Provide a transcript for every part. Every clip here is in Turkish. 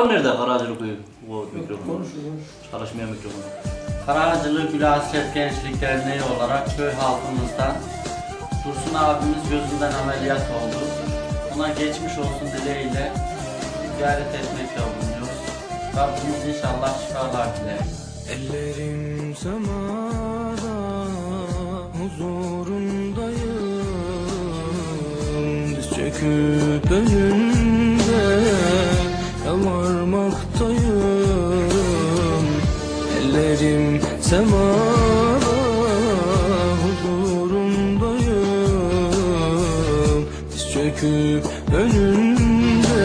mikrofon nerede? Karacılık koyu. Bu mikrofon. Çalışmayan mikrofon. Karacılık Gül Hasret Gençlik Derneği olarak köy halkımızdan Dursun abimiz gözünden ameliyat oldu. Ona geçmiş olsun dileğiyle ziyaret etmekte bulunuyoruz. Rabbimiz inşallah şifalar diler. Ellerim semada huzurundayım Diz çöküp önünde uzaktayım Ellerim semada huzurundayım Diz çöküp önünde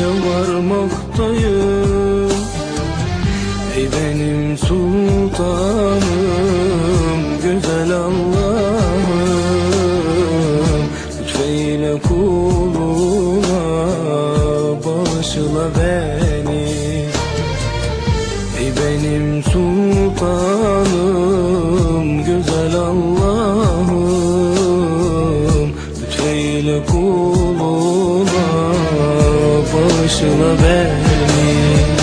yalvarmaktayım Ey benim sultanım güzel Allah. Sultanım güzel Allah'ım. Lütfeyle kuluna bağışla beni.